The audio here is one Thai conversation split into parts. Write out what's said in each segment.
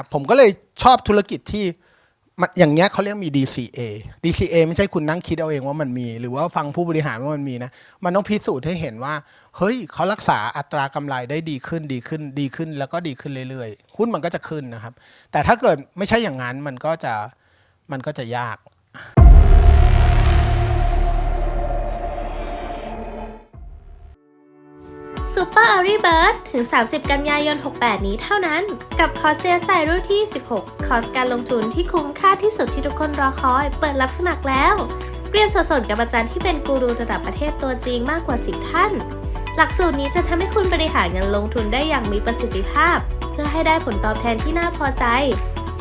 นะครับ ผมก็เลยชอบธุรกิจที่อย่างเงี้ยเขาเรียกมี DCA DCA ไม่ใช่คุณนั่งคิดเอาเองว่ามันมี หรือว่าฟังผู้บริหารว่ามันมีนะ มันต้องพิสูจน์ให้เห็นว่า เฮ้ยเขารักษาอัตรากำไรได้ดีขึ้นดีขึ้นดีขึ้น แล้วก็ดีขึ้นเรื่อยๆ หุ้นมันก็จะขึ้นนะครับ แต่ถ้าเกิดไม่ใช่อย่างนั้นมันก็จะมันก็จะยาก ซูเปอร์อารีเบิร์ดถึง 30 กันยายน 68 นี้เท่านั้น กับคอร์สเซียไซรุ่นที่ 16 คอร์สการลงทุนที่คุ้มค่าที่สุดที่ทุกคนรอคอย เปิดรับสมัครแล้ว เรียนสดๆกับอาจารย์ที่เป็นกูรูระดับประเทศตัวจริงมากกว่า 10 ท่าน หลักสูตรนี้จะทำให้คุณบริหารเงินลงทุนได้อย่างมีประสิทธิภาพ เพื่อให้ได้ผลตอบแทนที่น่าพอใจ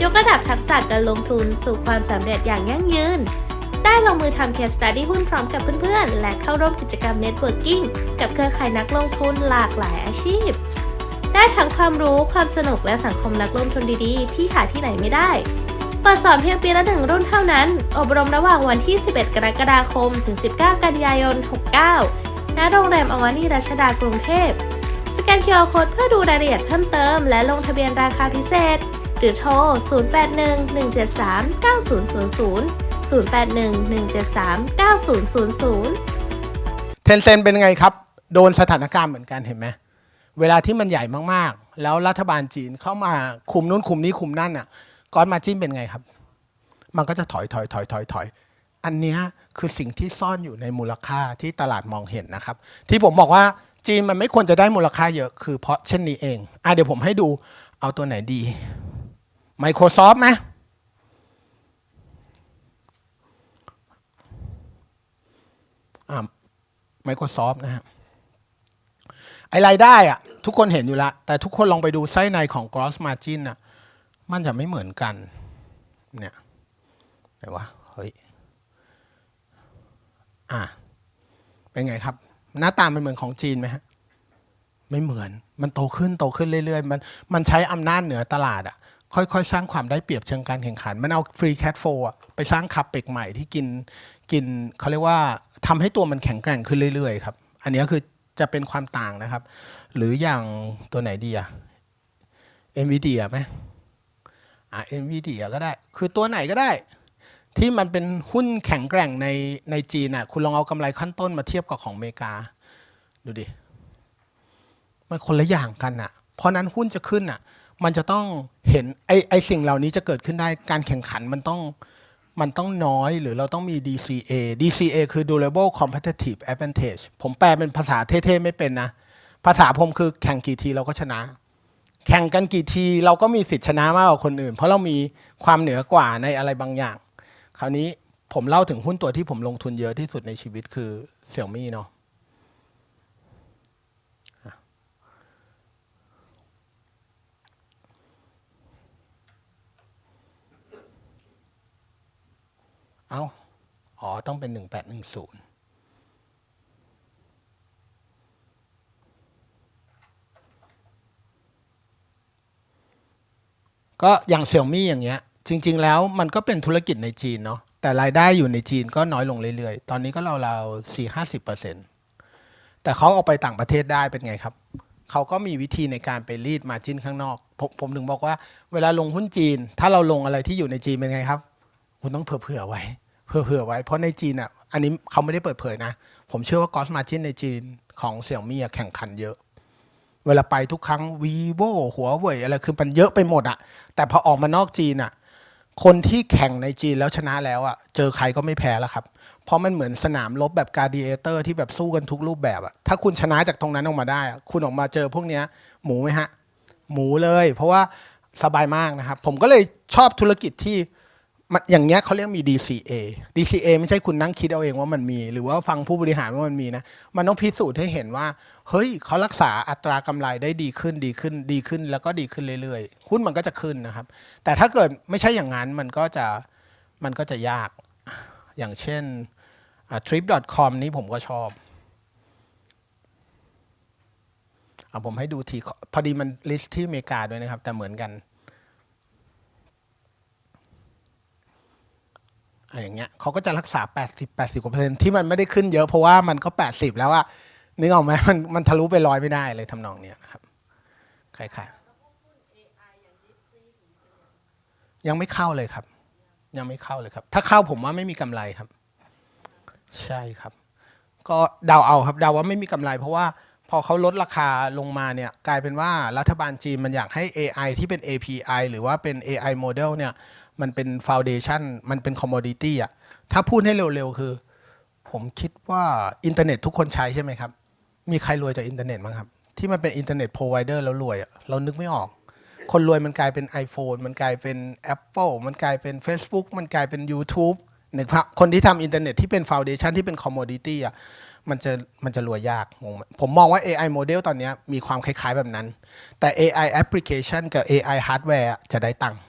ยกระดับทักษะการลงทุนสู่ความสำเร็จอย่างยั่งยืน ได้ลงมือทำ case study หุ้นพร้อมกับเพื่อนๆ และเข้าร่วมกิจกรรม networking กับเครือข่ายนักลงทุนหลากหลายอาชีพ ได้ทั้งความรู้ความสนุกและสังคมนักลงทุนดีๆ ที่หาที่ไหนไม่ได้ เปิดสอนเพียงปีละหนึ่งรุ่นเท่านั้น อบรมระหว่างวันที่ 11 กรกฎาคม ถึง 19 กันยายน 69 ณ โรงแรมอวานีรัชดากรุงเทพสแกน QR Code เพื่อดูรายละเอียดเพิ่มเติม และลงทะเบียนราคาพิเศษ หรือโทร 0811739000 0811739000 เทนเซนเป็นไงครับ โดนสถานการณ์เหมือนกันเห็นไหมเวลาที่มันใหญ่มากๆ แล้วรัฐบาลจีนเข้ามาคุมนู้นคุมนี้คุมนั่นอะก้อนมาจิ้นเป็นไงครับ มันก็จะถอยถอยถอยถอยถอยอันนี้คือสิ่งที่ซ่อนอยู่ในมูลค่าที่ตลาดมองเห็นนะครับ ที่ผมบอกว่าจีนมันไม่ควรจะได้มูลค่าเยอะคือเพราะเช่นนี้เองอะเดี๋ยวผมให้ดูเอาตัวไหนดี Microsoft ไหม อ่า Microsoft นะฮะไอรายได้อะทุกคนเห็นอยู่ละ แต่ทุกคนลองไปดูไส้ในของ gross margin อะมันจะไม่เหมือนกัน เนี่ยไหนวะเฮ้ยอะเป็นไงครับ หน้าตามันเหมือนของจีนไหมฮะไม่เหมือนมันโตขึ้นโตขึ้นเรื่อยๆ มันมันใช้อำนาจเหนือตลาดอะ ค่อยๆ สร้างความได้เปรียบเชิงการแข่งขัน มันเอาฟรีแค f โฟไปสร้างคับเป็กใหม่ที่กินกินเขาเรียกว่าทำให้ตัวมันแข็งแกร่งขึ้นเรื่อยๆครับ อันนี้คือจะเป็นความต่างนะครับ หรืออย่างตัวไหนดีอะ NVIDIA ไหมอะ NVIDIA ก็ได้ คือตัวไหนก็ได้ ที่มันเป็นหุ้นแข็งแกร่งในในจีนอะคุณลองเอากำไรขั้นต้นมาเทียบกับของอเมริกา ดูดิ มันคนละอย่างกันอะเพราะนั้นหุ้นจะขึ้นอะ มันจะต้องเห็นไอไอสิ่งเหล่านี้จะเกิดขึ้นได้การแข่งขันมันต้องมันต้องน้อยหรือเราต้องมี DCA DCA คือ durable competitive advantage ผมแปลเป็นภาษาเท่ๆไม่เป็นนะ ภาษาผมคือแข่งกี่ทีเราก็ชนะ แข่งกันกี่ทีเราก็มีสิทธิชนะมากกว่าคนอื่น เพราะเรามีความเหนือกว่าในอะไรบางอย่าง คราวนี้ผมเล่าถึงหุ้นตัวที่ผมลงทุนเยอะที่สุดในชีวิตคือเสี่ยมี่เนาะ เอาอ๋อ ต้องเป็นหนึ่งแปดหนึ่งศูนย์ก็อย่างเสี่ยมี่อย่างเงี้ย จริง ๆ แล้วมันก็เป็นธุรกิจในจีนเนาะแต่รายได้อยู่ในจีนก็น้อยลงเรื่อยๆ ตอนนี้ก็ราวๆสี่ห้าสิบเปอร์เซ็นต์แต่เขาเอาไปต่างประเทศได้เป็นไงครับ เขาก็มีวิธีในการไปรีดมาจิ้นข้างนอก ผมผมถึงบอกว่าเวลาลงหุ้นจีน ถ้าเราลงอะไรที่อยู่ในจีนเป็นไงครับ คุณต้องเผื่อๆไว้เผื่อๆไว้ เพราะในจีนอะอันนี้เขาไม่ได้เปิดเผยนะ ผมเชื่อว่ากอสมาจินในจีนของเสี่ยมี่แข่งขันเยอะ เวลาไปทุกครั้ง vivo หัวเว่ยอะไรคือมันเยอะไปหมดอะ แต่พอออกมานอกจีนอะคนที่แข่งในจีนแล้วชนะแล้วอะเจอใครก็ไม่แพ้แล้วครับ เพราะมันเหมือนสนามรบแบบการ d เอเตอร์ที่แบบสู้กันทุกรูปแบบอะถ้าคุณชนะจากตรงนั้นออกมาได้ คุณออกมาเจอพวกเนี้ยหมูไหมฮะ หมูเลย เพราะว่าสบายมากนะครับ ผมก็เลยชอบธุรกิจที่ มันอย่างเงี้ยเขาเรียกมี DCA DCA ไม่ใช่คุณนั่งคิดเอาเองว่ามันมี หรือว่าฟังผู้บริหารว่ามันมีนะ มันต้องพิสูจน์ให้เห็นว่า เฮ้ยเขารักษาอัตรากำไรได้ดีขึ้นดีขึ้นดีขึ้น แล้วก็ดีขึ้นเรื่อยๆ หุ้นมันก็จะขึ้นนะครับ แต่ถ้าเกิดไม่ใช่อย่างนั้นมันก็จะมันก็จะยาก อย่างเช่น trip.com นี้ผมก็ชอบเอาผมให้ดูทีพอดีมันลิสต์ที่อเมริกาด้วยนะครับ แต่เหมือนกัน อะไรอย่างเงี้ยเขาก็จะรักษา 80 80กว่าเปอร์เซ็นต์ที่มันไม่ได้ขึ้นเยอะเพราะว่ามันก็ 80 แล้วอะนึกออกไหมมันมันทะลุไปร้อยไม่ได้เลยทำนองเนี้ยครับคล้ายๆยังไม่เข้าเลยครับ ยังไม่เข้าเลยครับ ถ้าเข้าผมว่าไม่มีกำไรครับ ใช่ครับ ก็เดาเอาครับเดาว่าไม่มีกำไร เพราะว่าพอเขาลดราคาลงมาเนี่ยกลายเป็นว่ารัฐบาลจีนมันอยากให้ AI ที่เป็น API หรือว่าเป็น AI model เนี่ย มันเป็น foundation มันเป็น commodity อะถ้าพูดให้เร็วๆ คือ ผมคิดว่าอินเทอร์เน็ตทุกคนใช้ใช่ไหมครับ มีใครรวยจากอินเทอร์เน็ตบ้างครับ ที่มันเป็นอินเทอร์เน็ต provider แล้วรวยเรานึกไม่ออก คนรวยมันกลายเป็น iPhone มันกลายเป็น Apple มันกลายเป็น Facebook มันกลายเป็น YouTube นึกภาพคนที่ทำอินเทอร์เน็ตที่เป็น foundation ที่เป็น commodity อะมันจะมันจะรวยยากงงผมมองว่า AI model ตอนนี้มีความคล้ายๆแบบนั้น แต่ AI application กับ AI hardware อะจะได้ตังค์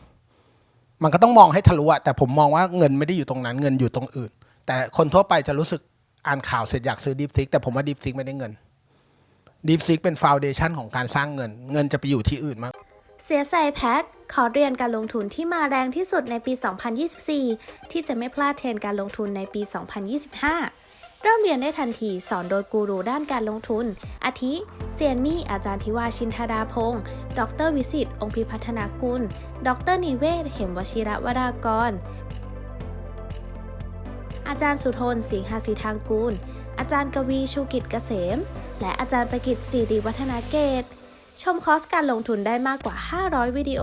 มันก็ต้องมองให้ทะลุอะแต่ผมมองว่าเงินไม่ได้อยู่ตรงนั้นเงินอยู่ตรงอื่น แต่คนทั่วไปจะรู้สึกอ่านข่าวเสร็จอยากซื้อดีฟซิกแต่ผมว่าดีฟซิกไม่ได้เงินดีฟซิกเป็นฟาวเดชันของการสร้างเงิน เงินจะไปอยู่ที่อื่นมากเสียใส่แพ็คขอเรียนการลงทุนที่มาแรงที่สุดในปี 2024 ที่จะไม่พลาดเทรนการลงทุนในปี 2025 เริ่มเรียนได้ทันทีสอนโดยกูรูด้านการลงทุน อาทิ เซียนมี่ อาจารย์ทิวาชินธาดาพงศ์ดรวิสิตองค์พิพัฒนากุล ดรนิเวศ เหมวชิระวรากร อาจารย์สุทนสิงหาสีทางกูล อาจารย์กวีชูกิจเกษม และอาจารย์ประกิตสิริวัฒนาเกต ชมคอร์สการลงทุนได้มากกว่า 500 วิดีโอ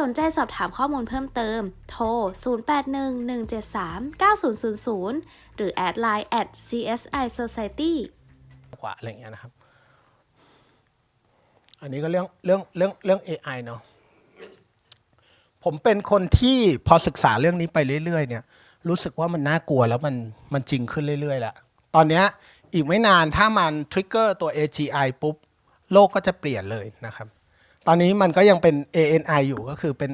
สนใจสอบถามข้อมูลเพิ่มเติม โทร 0811739000 หรือแอดไลน์ at CSI Society กว่าอะไรอย่างเงี้ยนะครับ อันนี้ก็เรื่องเรื่องเรื่องเรื่อง AI เนาะ ผมเป็นคนที่พอศึกษาเรื่องนี้ไปเรื่อย ๆ เนี่ย รู้สึกว่ามันน่ากลัวแล้วมันมันจริงขึ้นเรื่อยๆแล้วตอนเนี้ยอีกไม่นานถ้ามันทริกเกอร์ตัว AGI ปุ๊บ โลกก็จะเปลี่ยนเลยนะครับ ตอนนี้มันก็ยังเป็น ANI อยู่ก็คือเป็น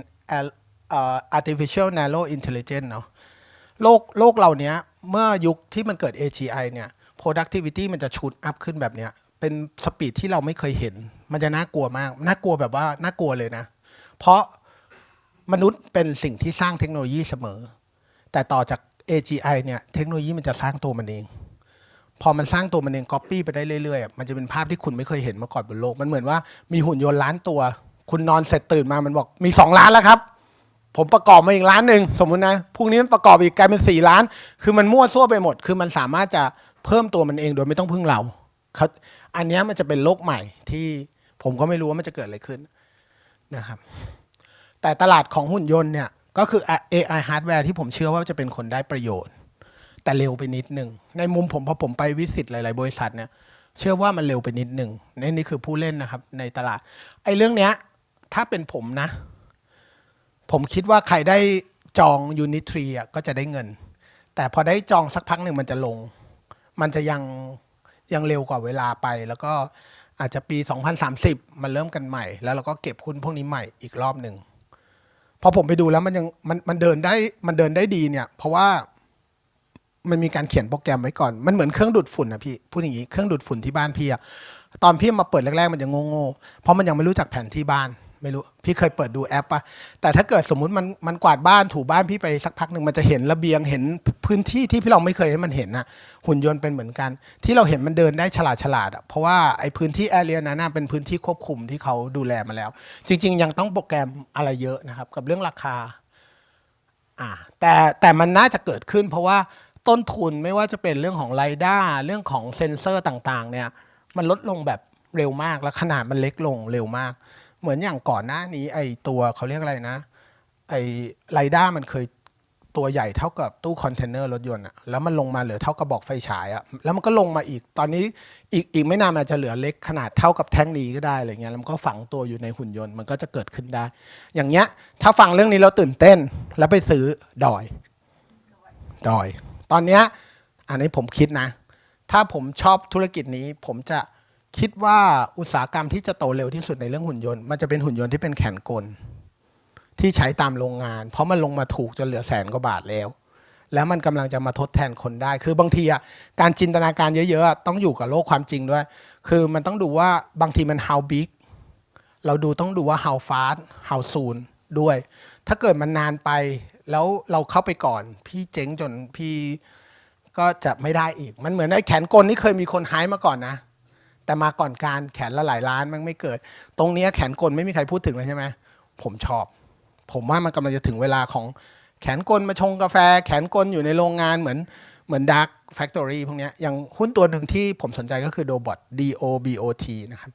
Artificial narrow intelligence เนาะโลกโลกเรานี้เมื่อยุคที่มันเกิด AGI เนี่ย productivity มันจะชูดอัพขึ้นแบบเนี้ยเป็นสปีดที่เราไม่เคยเห็น มันจะน่ากลัวมาก น่ากลัวแบบว่าน่ากลัวเลยนะ เพราะมนุษย์เป็นสิ่งที่สร้างเทคโนโลยีเสมอ แต่ต่อจาก AGI เนี่ย เทคโนโลยีมันจะสร้างตัวมันเอง พอมันสร้างตัวมันเองก๊อปปี้ไปได้เรื่อยๆมันจะเป็นภาพที่คุณไม่เคยเห็นมาก่อนบนโลก มันเหมือนว่ามีหุ่นยนต์ล้านตัว คุณนอนเสร็จตื่นมามันบอกมีสองล้านแล้วครับ ผมประกอบมาอีกล้านหนึ่งสมมุตินะพรุ่งนี้มันประกอบอีกกลายเป็นสี่ล้าน คือมันมั่วซั่วไปหมด คือมันสามารถจะเพิ่มตัวมันเองโดยไม่ต้องพึ่งเราเขาอันนี้มันจะเป็นโลกใหม่ที่ผมก็ไม่รู้ว่ามันจะเกิดอะไรขึ้นนะครับ แต่ตลาดของหุ่นยนต์เนี่ยก็คือ AI hardware ที่ผมเชื่อว่าจะเป็นคนได้ประโยชน์ แต่เร็วไปนิดหนึ่งในมุมผมพอผมไปวิสิตหลาย ๆ บริษัทเนี่ยเชื่อว่ามันเร็วไปนิดหนึ่งนี่นี่คือผู้เล่นนะครับ ในตลาดไอ้เรื่องเนี้ยถ้าเป็นผมนะ ผมคิดว่าใครได้จองยูนิทรีอะก็จะได้เงิน แต่พอได้จองสักพักหนึ่งมันจะลง มันจะยังยังเร็วกว่าเวลาไป แล้วก็อาจจะปี 2030 มันเริ่มกันใหม่ แล้วเราก็เก็บหุ้นพวกนี้ใหม่อีกรอบหนึ่งพอผมไปดูแล้วมันยังมันมันเดินได้มันเดินได้ดีเนี่ย เพราะว่า มันมีการเขียนโปรแกรมไว้ก่อน มันเหมือนเครื่องดูดฝุ่นนะพี่ พูดอย่างนี้ เครื่องดูดฝุ่นที่บ้านพี่อะตอนพี่มาเปิดแรกๆ มันยังโง่ๆ เพราะมันยังไม่รู้จักแผนที่บ้าน ไม่รู้ พี่เคยเปิดดูแอปปะแต่ถ้าเกิดสมมุติมันมันกวาดบ้านถูบ้านพี่ไปสักพักหนึ่งมันจะเห็นระเบียง เห็นพื้นที่ที่พี่เราไม่เคยให้มันเห็นนะหุ่นยนต์เป็นเหมือนกัน ที่เราเห็นมันเดินได้ฉลาดฉลาดๆอะเพราะว่าไอ้พื้นที่แอเรียนั้นนะเป็นพื้นที่ควบคุมที่เขาดูแลมาแล้ว จริง ๆ ยังต้องโปรแกรมอะไรเยอะนะครับ กับเรื่องราคา อ่า แต่แต่มันน่าจะเกิดขึ้น เพราะว่า ต้นทุนไม่ว่าจะเป็นเรื่องของไรด้าเรื่องของเซ็นเซอร์ต่างๆ เนี่ย มันลดลงแบบเร็วมากแล้วขนาดมันเล็กลงเร็วมาก เหมือนอย่างก่อนหน้านี้ ไอตัวเขาเรียกอะไรนะ ไอไรด้ามันเคยตัวใหญ่เท่ากับตู้คอนเทนเนอร์รถยนต์อะแล้วมันลงมาเหลือเท่ากระบอกไฟฉายอะแล้วมันก็ลงมาอีกตอนนี้อีกอีกไม่นานมันอาจจะเหลือเล็กขนาดเท่ากับแท่งนี้ก็ได้อะไรเงี้ยแล้วมันก็ฝังตัวอยู่ในหุ่นยนต์มันก็จะเกิดขึ้นได้ อย่างเงี้ยถ้าฟังเรื่องนี้เราตื่นเต้นแล้วไปซื้อดอยดอย ตอนเนี้ยอันนี้ผมคิดนะ ถ้าผมชอบธุรกิจนี้ ผมจะคิดว่าอุตสาหกรรมที่จะโตเร็วที่สุดในเรื่องหุ่นยนต์มันจะเป็นหุ่นยนต์ที่เป็นแขนกล ที่ใช้ตามโรงงาน เพราะมันลงมาถูกจนเหลือแสนกว่าบาทแล้ว แล้วมันกำลังจะมาทดแทนคนได้ คือบางทีอะการจินตนาการเยอะๆต้องอยู่กับโลกความจริงด้วย คือมันต้องดูว่าบางทีมัน how big เราดูต้องดูว่า how fast how soon ด้วย ถ้าเกิดมันนานไป แล้วเราเข้าไปก่อน พี่เจ๊งจนพี่ก็จะไม่ได้อีก มันเหมือนไอ้แขนกลนี่เคยมีคนหายมาก่อนนะ แต่มาก่อนการแขนละหลายล้านมันไม่เกิด ตรงนี้แขนกลไม่มีใครพูดถึงเลยใช่ไหมผมชอบ ผมว่ามันกำลังจะถึงเวลาของแขนกลมาชงกาแฟ แขนกลอยู่ในโรงงานเหมือนเหมือน Dark Factory พวกนี้อย่างหุ้นตัวหนึ่งที่ผมสนใจก็คือ Dobot D O B O T นะครับ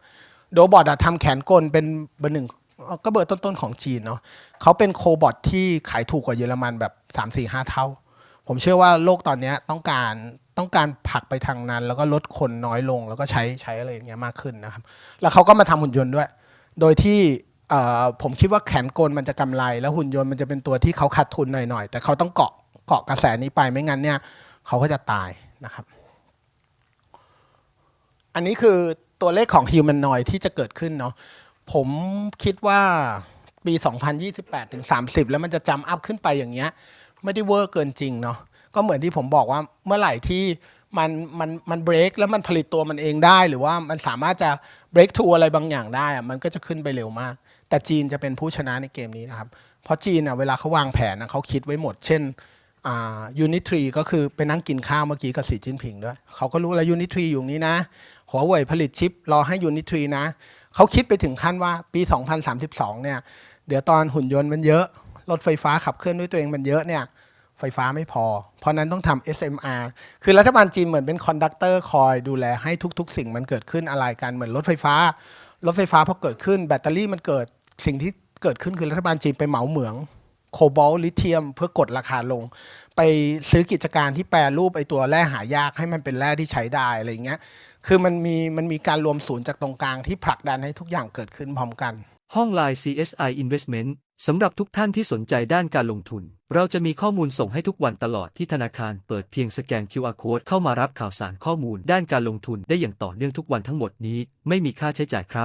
โดบอททำแขนกลเป็นเบอร์หนึ่ง ก็เบอร์ต้นๆของจีนเนาะเขาเป็นโคบอทที่ขายถูกกว่าเยอรมันแบบ3 4 5 เท่า ผมเชื่อว่าโลกตอนนี้ต้องการต้องการผลักไปทางนั้น แล้วก็ลดคนน้อยลงแล้วก็ใช้ใช้อะไรอย่างเงี้ยมากขึ้นนะครับ แล้วเขาก็มาทำหุ่นยนต์ด้วย โดยที่ผมคิดว่าแขนกลมันจะกำไร แล้วหุ่นยนต์มันจะเป็นตัวที่เขาขาดทุนหน่อยๆ แต่เขาต้องเกาะเกาะกระแสนี้ไปไม่งั้นเนี่ยเขาก็จะตายนะครับ อันนี้คือตัวเลขของ Humanoid ที่จะเกิดขึ้นเนาะ ผมคิดว่าปี 2028ถึง30 แล้วมันจะจำอัพขึ้นไปอย่างเงี้ย ไม่ได้เวอร์เกินจริงเนาะก็เหมือนที่ผมบอกว่าเมื่อไหร่ที่มันมันมันเบรกแล้วมันผลิตตัวมันเองได้ หรือว่ามันสามารถจะเบรกทูอะไรบางอย่างได้อะมันก็จะขึ้นไปเร็วมาก แต่จีนจะเป็นผู้ชนะในเกมนี้นะครับ เพราะจีนอะเวลาเขาวางแผนนะเขาคิดไว้หมด เช่นอ่ายูนิทรีก็คือไปนั่งกินข้าวเมื่อกี้กับสีจิ้นผิงด้วยเขาก็รู้แล้วยูนิทรีอยู่นี้นะหัวเว่ยผลิตชิปรอให้ยูนิทรีนะ เขาคิดไปถึงขั้นว่าปี 2032 เนี่ย เดี๋ยวตอนหุ่นยนต์มันเยอะ รถไฟฟ้าขับเคลื่อนด้วยตัวเองมันเยอะเนี่ย ไฟฟ้าไม่พอ เพราะนั้นต้องทำ SMR คือรัฐบาลจีนเหมือนเป็นคอนดักเตอร์คอยดูแลให้ทุกๆ สิ่งมันเกิดขึ้นอะไรกันเหมือนรถไฟฟ้า รถไฟฟ้าพอเกิดขึ้น แบตเตอรี่มันเกิดสิ่งที่เกิดขึ้นคือรัฐบาลจีนไปเหมาเหมืองโคบอลต์ลิเธียมเพื่อกดราคาลง ไปซื้อกิจการที่แปรรูปไอตัวแร่หายากให้มันเป็นแร่ที่ใช้ได้อะไรอย่างเงี้ย คือมันมีมันมีการรวมศูนย์จากตรงกลางที่ผลักดันให้ทุกอย่างเกิดขึ้นพร้อมกัน ห้องไลน์ CSI Investment สำหรับทุกท่านที่สนใจด้านการลงทุน เราจะมีข้อมูลส่งให้ทุกวันตลอดที่ธนาคารเปิดเพียงสแกน QR Code เข้ามารับข่าวสารข้อมูลด้านการลงทุนได้อย่างต่อเนื่องทุกวันทั้งหมดนี้ ไม่มีค่าใช้จ่ายครับ